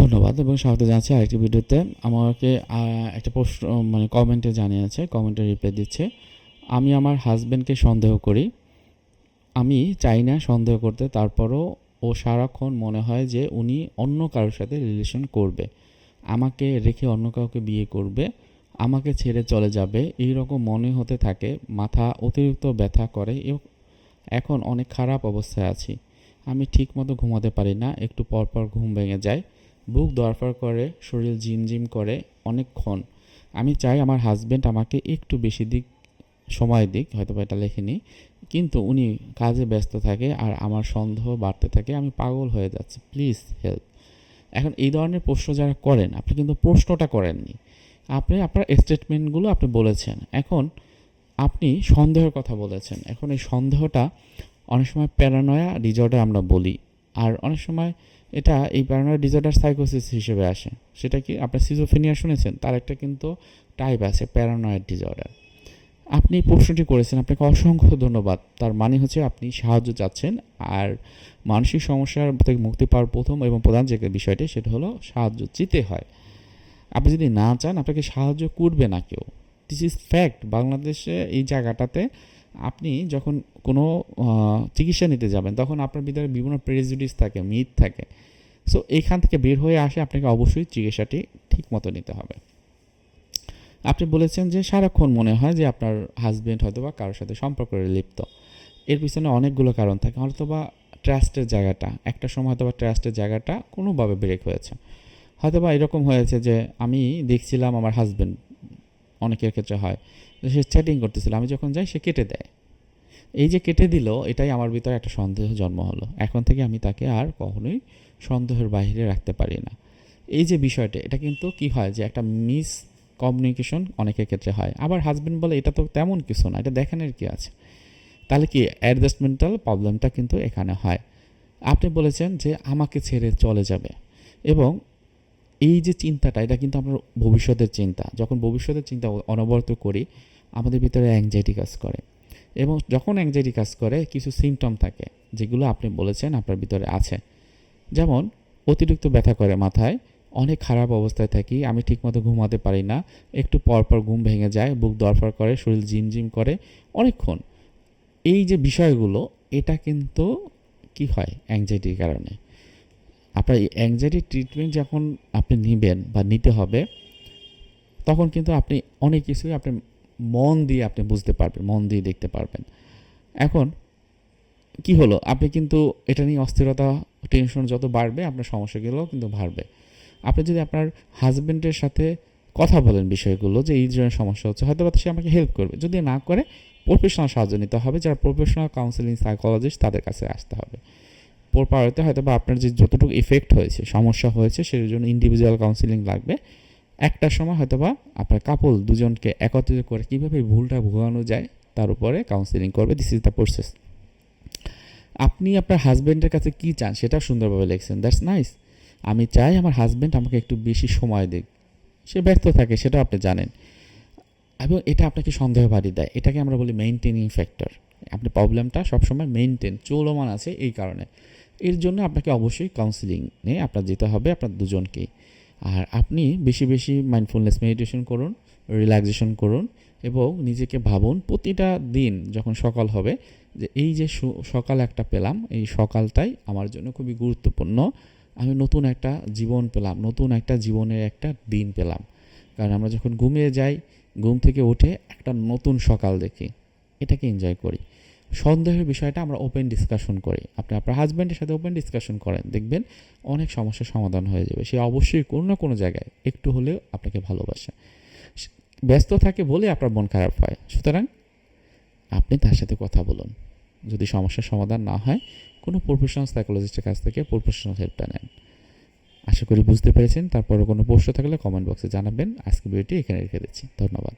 ধন্যবাদ এবং স্বাগত জানাচ্ছি আরেকটি ভিডিওতে। আমাকে একটা প্রশ্ন মানে কমেন্টে জানিয়েছে, কমেন্টে রিপ্লাই দিচ্ছে, আমি আমার হাজব্যান্ডকে সন্দেহ করি। আমি চাই না সন্দেহ করতে, তারপরও ও সারাক্ষণ মনে হয় যে উনি অন্য কারোর সাথে রিলেশন করবে। আমাকে রেখে অন্য কাউকে বিয়ে করবে, আমাকে ছেড়ে চলে যাবে, এই রকম মনে হতে থাকে, মাথা অতিরিক্ত ব্যথা করে এখন অনেক খারাপ অবস্থায় আছি। আমি ঠিকমতো ঘুমাতে পারি না, একটু পর পর ঘুম ভেঙে যায়। বুক দরফার করে, শরীর ঝিমঝিম করে অনেকক্ষণ। আমি চাই আমার হাজব্যান্ড আমাকে একটু বেশি দিক, সময় দিক হয়তো বা এটা লেখেনি কিন্তু উনি কাজে ব্যস্ত থাকে আর আমার সন্দেহ বাড়তে থাকে, আমি পাগল হয়ে যাচ্ছি। প্লিজ হেল্প এখন এই ধরনের প্রশ্ন যারা করেন, আপনি কিন্তু প্রশ্নটা করেননি। আপনি, আপনার স্টেটমেন্টগুলো আপনি বলেছেন। এখন আপনি সন্দেহের কথা বলেছেন। এখন এই সন্দেহটা অনেক সময় প্যারানয়া ডিজর্ডার আমরা বলি। আর অনেক সময় এটা এই প্যারানয়েড ডিজর্ডার সাইকোসিস হিসেবে আসে। সেটা কি? আপনার সিজোফেনিয়া শুনেছেন? তার একটা কিন্তু টাইপ আছে প্যারানয়েড ডিজর্ডার আপনি প্রশ্নটি করেছেন, আপনাকে অসংখ্য ধন্যবাদ। তার মানে হচ্ছে আপনি সাহায্য চাচ্ছেন, আর মানসিক সমস্যার থেকে মুক্তি পাওয়ার প্রথম এবং প্রধান যে বিষয়টি, সেটা হলো সাহায্য চিতে হয়। আপনি যদি না চান, আপনাকে সাহায্য করবে না কেউ। দিস ইজ ফ্যাক্ট বাংলাদেশে এই জায়গাটাতে আপনি যখন কোনো চিকিৎসা নিতে যাবেন, তখন আপনার ভিতরে বিভিন্ন প্রেজুডিস থাকে মিথ থাকে। সো এখান থেকে বের হয়ে আসে আপনাকে অবশ্যই চিকিৎসাটি ঠিক মতো নিতে হবে। আপনি বলেছেন যে সারাক্ষণ মনে হয় যে আপনার হাজবেন্ড হয়তো বা কারোর সাথে সম্পর্কে লিপ্ত। এর পিছনে অনেকগুলো কারণ থাকে। হয়তো বা ট্রাস্টের জায়গাটা, একটা সময় হয়তো বা ট্রাস্টের জায়গাটা কোনোভাবে ব্রেক হয়েছে। হয়তো বা এরকম হয়েছে যে আমি দেখছিলাম আমার হাজবেন্ড অনেকের ক্ষেত্রে হয়। সে চ্যাটিং করতেছিল, আমি যখন যাই সে কেটে দেয়। এই যে কেটে দিল, এটাই আমার ভিতরে একটা সন্দেহ জন্ম হলো। এখন থেকে আমি তাকে আর কখনোই সন্দেহের বাইরে রাখতে পারি না। এই যে বিষয়টা, এটা কিন্তু কি হয় যে একটা মিস কমিউনিকেশন অনেকের ক্ষেত্রে হয়। আবার হাজবেন্ড বলে, এটা তো তেমন কিছু না, এটা দেখানোর কি আছে? তাহলে কি অ্যাডজাস্টমেন্টাল প্রবলেমটা কিন্তু এখানে হয়। আপনি বলেছেন যে আমাকে ছেড়ে চলে যাবে। এবং এই যে চিন্তাটা, এটা কিন্তু আমরা ভবিষ্যতের চিন্তা। যখন ভবিষ্যতের চিন্তা অনবরত করি, আমাদের ভিতরে অ্যাংজাইটি কাজ করে। এবং যখন অ্যাংজাইটি কাজ করে, কিছু সিমটম থাকে, যেগুলো আপনি বলেছেন আপনার ভিতরে আছে। যেমন, অতিরিক্ত ব্যথা করে মাথায়, অনেক খারাপ অবস্থায় থাকি, আমি ঠিকমতো ঘুমাতে পারি না, একটু পর পর ঘুম ভেঙে যায়, বুক দরফার করে, শরীর জিমজিম করে, অনেকক্ষণ। এই যে বিষয়গুলো, এটা কিন্তু কি হয় অ্যাংজাইটির কারণে? আপনার অ্যাংজাইটি ট্রিটমেন্ট যখন আপনি নেবেন বা নিতে হবে, তখন কিন্তু আপনি অনেক কিছুই আপনি মন দিয়ে আপনি বুঝতে পারবেন, মন দিয়ে দেখতে পারবেন। এখন কি হলো? আপনি কিন্তু এটা নিয়ে অস্থিরতা টেনশন যত বাড়বে, আপনার সমস্যাগুলো কিন্তু বাড়বে। আপনি যদি আপনার হাজবেন্ডের সাথে কথা বলেন বিষয়গুলো যে এই ধরনের সমস্যা হচ্ছে হয়তো সে আমাকে হেল্প করবে। যদি না করে প্রফেশনাল সাহায্য নিতে হবে, যারা প্রফেশনাল কাউন্সিলিং সাইকোলজিস্ট তাদের কাছে আসতে হবে। পরপাড়াতে হয়তো বা আপনার যে যতটুকু ইফেক্ট হয়েছে, সমস্যা হয়েছে সের জন্য ইন্ডিভিজুয়াল কাউন্সিলিং লাগবে। একটা সময় হয়তো বা আপনার কাপল দুজনকে একত্রিত করে কীভাবে ভুলটা ভোগানো যায়, তার উপরে কাউন্সিলিং করবে। দিস ইজ দ্য প্রসেস আপনি আপনার হাজব্যান্ডের কাছে কী চান, সেটাও সুন্দরভাবে লিখছেন। দ্যাটস নাইস আমি চাই আমার হাজব্যান্ড আমাকে একটু বেশি সময় দিক। সে ব্যস্ত থাকে, সেটাও আপনি জানেন। এবং এটা আপনাকে সন্দেহ বাড়িয়ে দেয়। এটাকে আমরা বলি মেনটেনিং ফ্যাক্টর আপনি প্রবলেমটা সবসময় মেনটেন চলমান আছে এই কারণে। এর জন্য আপনাকে অবশ্যই কাউন্সিলিংয়ে আপনার যেতে হবে, আপনার দুজনকেই আর আপনি বেশি বেশি মাইন্ডফুলনেস মেডিটেশন করুন রিল্যাক্সেশন করুন এবং নিজেকে ভাবুন প্রতিটা দিন যখন সকাল হবে যে এই যে সকাল একটা পেলাম, এই সকালটাই আমার জন্য খুবই গুরুত্বপূর্ণ। আমি নতুন একটা জীবন পেলাম, নতুন একটা জীবনের একটা দিন পেলাম। কারণ আমরা যখন ঘুমিয়ে যাই, ঘুম থেকে উঠে একটা নতুন সকাল দেখি, এটাকে এনজয় করি। সন্দেহের বিষয়টা আমরা ওপেন ডিসকাশন করি। আপনি আপনার হাজব্যান্ডের সাথে ওপেন ডিসকাশন করেন, দেখবেন অনেক সমস্যার সমাধান হয়ে যাবে। সে অবশ্যই কোনো না কোনো জায়গায় একটু হলেও আপনাকে ভালোবাসে। ব্যস্ত থাকে বলে আপনার মন খারাপ হয়। সুতরাং আপনি তার সাথে কথা বলুন। যদি সমস্যার সমাধান না হয়, কোনো প্রফেশনাল সাইকোলজিস্টের কাছ থেকে প্রফেশনাল হেল্পটা নেন। আশা করি বুঝতে পেরেছেন। তারপরে কোনো প্রশ্ন থাকলে কমেন্ট বক্সে জানাবেন। আজকে ভিডিওটি এখানে রেখে দিচ্ছি। ধন্যবাদ।